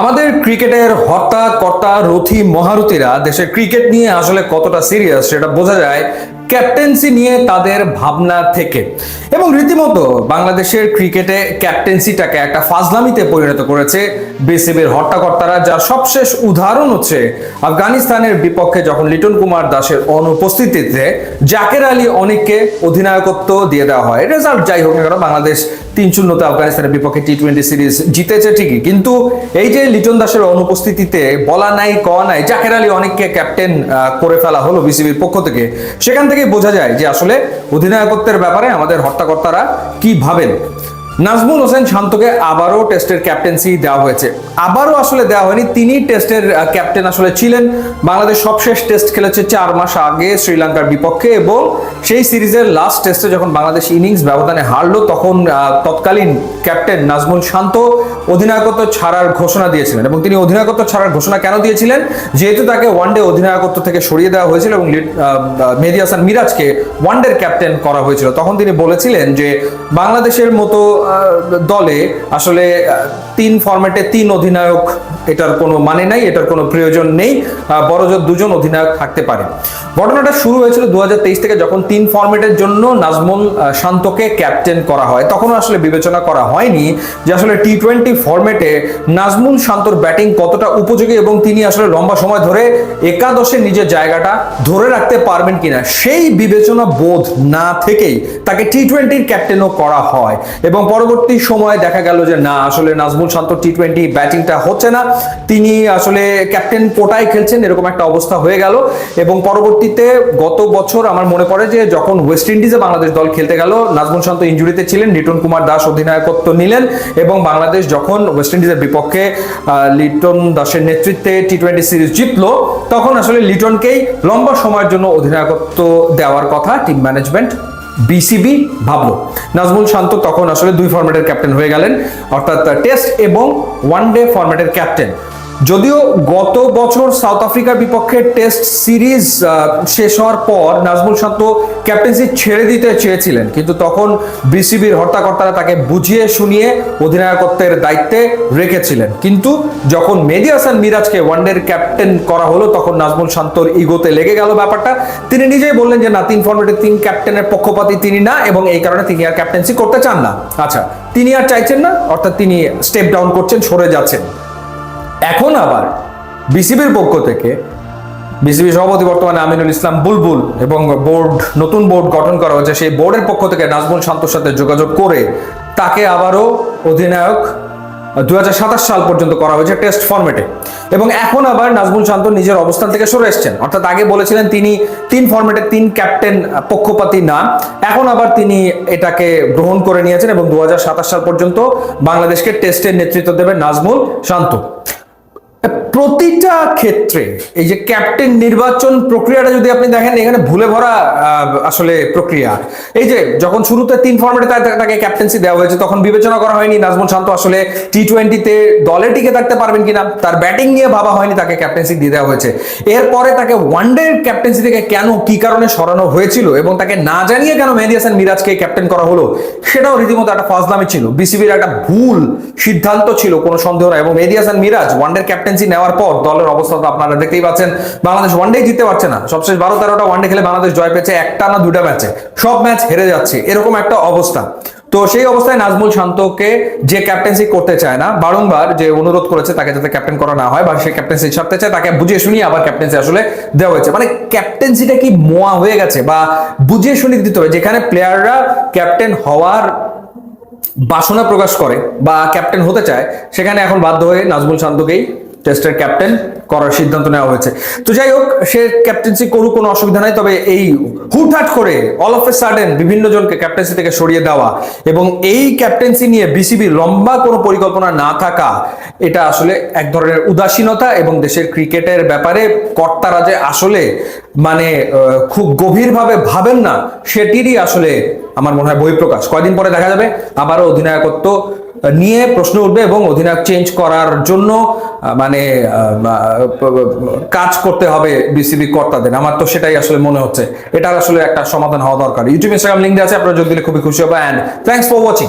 আমাদের ক্রিকেটের হর্তা কর্তা রথি মহারথীরা দেশের ক্রিকেট নিয়ে আসলে কতটা সিরিয়াস সেটা বোঝা যায়। ক্যাপ্টেন্সি নিয়ে তাদের ভাবনা থেকে। এবং রীতিমতো বাংলাদেশের ক্রিকেটে ক্যাপ্টেন্সিটাকে একটা ফাজলামিতে পরিণত করেছে বিসিবির হর্তাকর্তারা যার সবশেষ উদাহরণ হচ্ছে আফগানিস্তানের বিপক্ষে যখন লিটন কুমার দাসের অনুপস্থিতিতে জাকের আলী অনেককে অধিনায়কত্ব দিয়ে দেওয়া হয়। রেজাল্ট যাই হোক না কেন, বাংলাদেশ তিন শূন্যতে আফগানিস্তানের বিপক্ষে টি টোয়েন্টি সিরিজ জিতেছে ঠিকই। কিন্তু এই যে লিটন দাসের অনুপস্থিতিতে বলা নাই, কওয়া নাই, জাকের আলী অনেককে ক্যাপ্টেন করে ফেলা হলো বিসিবির পক্ষ থেকে, সেখান থেকে বোঝা যায় যে আসলে অধিনায়কত্বের ব্যাপারে আমাদের হর্তাকর্তারা কি ভাবেন। নাজমুল হোসেন শান্তকে আবারও টেস্টের ক্যাপ্টেন্সি দেওয়া হয়েছে। আবারও আসলে দেওয়া হয়নি। তিনি টেস্টের ক্যাপ্টেন আসলে ছিলেন। বাংলাদেশ সবশেষ টেস্ট খেলেছে চার মাস আগে শ্রীলঙ্কার বিপক্ষে এবং সেই সিরিজের লাস্ট টেস্টে যখন বাংলাদেশ ইনিংস ব্যবধানে হারলো, তখন তৎকালীন ক্যাপ্টেন নাজমুল শান্ত অধিনায়কত্ব ছাড়ার ঘোষণা দিয়েছিলেন এবং তিনি অধিনায়কত্ব ছাড়ার ঘোষণা কেন দিয়েছিলেন? যেহেতু তাকে ওয়ানডে অধিনায়কত্ব থেকে সরিয়ে দেওয়া হয়েছিল এবং মেহেদী হাসান মিরাজকে ওয়ানডের ক্যাপ্টেন করা হয়েছিল। তখন তিনি বলেছিলেন যে বাংলাদেশের মতো দলে আসলে তিন ফরম্যাটে তিন অধিনায়ক এটার কোনো মানে নাই, এটার কোনো প্রয়োজন নেই। বড়জোর দুজন অধিনায়ক থাকতে পারে। ঘটনাটা শুরু হয়েছিল দু থেকে যখন তিন ফরম্যাটের জন্য নাজমুল শান্তকে ক্যাপ্টেন করা হয়। তখন আসলে বিবেচনা করা হয়নি যে আসলে টি টোয়েন্টি ফরম্যাটে নাজমুল, শান্তর ব্যাটিং কতটা উপযোগী এবং তিনি আসলে লম্বা সময় ধরে একাদশে নিজের জায়গাটা ধরে রাখতে পারবেন কিনা, সেই বিবেচনা বোধ না থেকেই তাকে টি টোয়েন্টির ক্যাপ্টেনও করা হয়। এবং পরবর্তী সময়ে দেখা গেল যে না, আসলে নাজমুল শান্ত টি টোয়েন্টি ব্যাটিংটা হচ্ছে না। তিনি আসলে ক্যাপ্টেন কোটায় খেলছেন, এরকম একটা অবস্থা হয়ে গেল। এবং পরবর্তীতে গত বছর আমার মনে পড়ে যে যখন ওয়েস্ট ইন্ডিজে বাংলাদেশ দল খেলতে গেল, নাজমুল শান্ত ইঞ্জুরিতে ছিলেন, লিটন কুমার দাস অধিনায়কত্ব নিলেন এবং বাংলাদেশ যখন ওয়েস্ট ইন্ডিজের বিপক্ষে লিটন দাসের নেতৃত্বে টি টোয়েন্টি সিরিজ জিতলো, তখন আসলে লিটনকেই লম্বা সময়ের জন্য অধিনায়কত্ব দেওয়ার কথা টিম ম্যানেজমেন্ট বিসিবি ভাবলো। নাজমুল শান্ত তখন আসলে দুই ফরম্যাটের ক্যাপ্টেন হয়ে গেলেন। অর্থাৎ টেস্ট এবং ওয়ান ডে ফরম্যাটের ক্যাপ্টেন যদিও গত বছর সাউথ আফ্রিকার বিপক্ষে টেস্ট সিরিজ শেষ হওয়ার পর নাজমুল শান্ত ক্যাপ্টেন্সি ছেড়ে দিতে চেয়েছিলেন। কিন্তু তখন বিসিবির হর্তাকর্তারা তাকে বুঝিয়ে শুনিয়ে অধিনায়কত্বের দায়িত্বে রেখেছিলেন। কিন্তু যখন মেহেদী হাসান মিরাজকে ওয়ানডের ক্যাপ্টেন করা হলো, তখন নাজমুল শান্তর ইগোতে লেগে গেল ব্যাপারটা। তিনি নিজেই বললেন যে, না, তিন ফরম্যাটের তিন ক্যাপ্টেনের পক্ষপাতি তিনি না এবং এই কারণে তিনি আর ক্যাপ্টেন্সি করতে চান না। আচ্ছা তিনি আর চাইছেন না? অর্থাৎ তিনি স্টেপ ডাউন করছেন, সরে যাচ্ছেন। এখন আবার বিসিবির পক্ষ থেকে বিসিবি সভাপতি বর্তমানে আমিনুল ইসলাম বুলবুল এবং বোর্ড, নতুন বোর্ড গঠন করা হয়েছে, সেই বোর্ডের পক্ষ থেকে নাজমুল শান্তর সাথে যোগাযোগ করে তাকে আবারও অধিনায়ক দু হাজার সাতাশ সাল পর্যন্ত করা হয়েছে টেস্ট ফরম্যাটে এবং এখন আবার নাজমুল শান্ত নিজের অবস্থান থেকে সরে এসেছেন। অর্থাৎ আগে বলেছিলেন তিনি তিন ফরম্যাটে তিন ক্যাপ্টেন পক্ষপাতী না, এখন আবার তিনি এটাকে গ্রহণ করে নিয়েছেন এবং দু হাজার সাতাশ সাল পর্যন্ত বাংলাদেশকে টেস্টের নেতৃত্ব দেবে নাজমুল শান্ত। প্রতিটা ক্ষেত্রে এই যে ক্যাপ্টেন নির্বাচন প্রক্রিয়াটা যদি আপনি দেখেন, এখানে ভুলে ভরা আসলে প্রক্রিয়া। এই যে যখন শুরুতে তিন ফর্মেটে তাকে ক্যাপ্টেন্সি দেওয়া হয়েছে, তখন বিবেচনা করা হয়নি। নাজমুল শান্ত আসলে টি টোয়েন্টিতে দলে টিকে থাকতে পারবেন কিনা, তার ব্যাটিং নিয়ে ভাবা হয়নি, তাকে ক্যাপ্টেন্সি দিয়ে দেওয়া হয়েছে। এরপরে তাকে ওয়ানডে ক্যাপ্টেন্সি থেকে কেন, কি কারণে সরানো হয়েছিল এবং তাকে না জানিয়ে কেন মেহেদী হাসান মিরাজকে ক্যাপ্টেন করা হলো, সেটাও রীতিমতো একটা ফাজলামি ছিল। বিসিবির একটা ভুল সিদ্ধান্ত ছিল, কোনো সন্দেহ নাই। এবং মেহেদী হাসান মিরাজ ওয়ানডের ক্যাপ্টেন্সি নেওয়ার পর দলের অবস্থা তো আপনারা দেখতেই পাচ্ছেন, বাংলাদেশ ওয়ানডে জিততে পারছে না। সবশেষ বারো তেরোটা ওয়ানডে খেলে বাংলাদেশ জয় পেয়েছে, একটা না দুটা ম্যাচে। সব ম্যাচ হেরে যাচ্ছে, এরকম একটা অবস্থা। তো সেই অবস্থায় নাজমুল শান্তকে যে ক্যাপ্টেন্সি করতে চায় না, বারংবার যে অনুরোধ করেছে তাকে যাতে ক্যাপ্টেন করা না হয় বা সে ক্যাপ্টেন্সি ছাড়তে চায়, তাকে বুঝিয়ে শুনিয়ে আবার ক্যাপ্টেন্সি আসলে দেওয়া হয়েছে। মানে ক্যাপ্টেন্সিটা কি মোয়া হয়ে গেছে বা বুঝিয়ে শুনিয়ে দিতে হবে? যেখানে প্লেয়াররা ক্যাপ্টেন হওয়ার বাসনা প্রকাশ করে বা ক্যাপ্টেন হতে চায়, সেখানে এখন বাধ্য হয়ে নাজমুল শান্তকেই টেস্টের ক্যাপ্টেন করার সিদ্ধান্ত নেওয়া হয়েছে। তো যাই হোক, সে ক্যাপ্টেন্সি করুক, কোনো অসুবিধা নাই। তবে এই হুটহাট করে অল অফ এ সাডেন বিভিন্ন জনকে ক্যাপ্টেন্সি থেকে সরিয়ে দেওয়া এবং এই ক্যাপ্টেন্সি নিয়ে বিসিবি লম্বা কোনো পরিকল্পনা না থাকা, এটা আসলে এক ধরনের উদাসীনতা এবং দেশের ক্রিকেটের ব্যাপারে কর্তারা যে আসলে মানে খুব গভীরভাবে ভাবেন না, সেটিরই আসলে আমার মনে হয় বহিঃপ্রকাশ। কয়দিন পরে দেখা যাবে? আবারও অধিনায়কত্ব নিয়ে প্রশ্ন উঠবে এবং অধিনায়ক চেঞ্জ করার জন্য মানে কাজ করতে হবে বিসিবি কর্তাদের। আমার তো সেটাই আসলে মনে হচ্ছে। এটার আসলে একটা সমাধান হওয়া দরকার। ইউটিউব ইনস্টাগ্রাম লিঙ্ক আছে, আপনারা যোগ দিলে খুবই খুশি হবে। And thanks for watching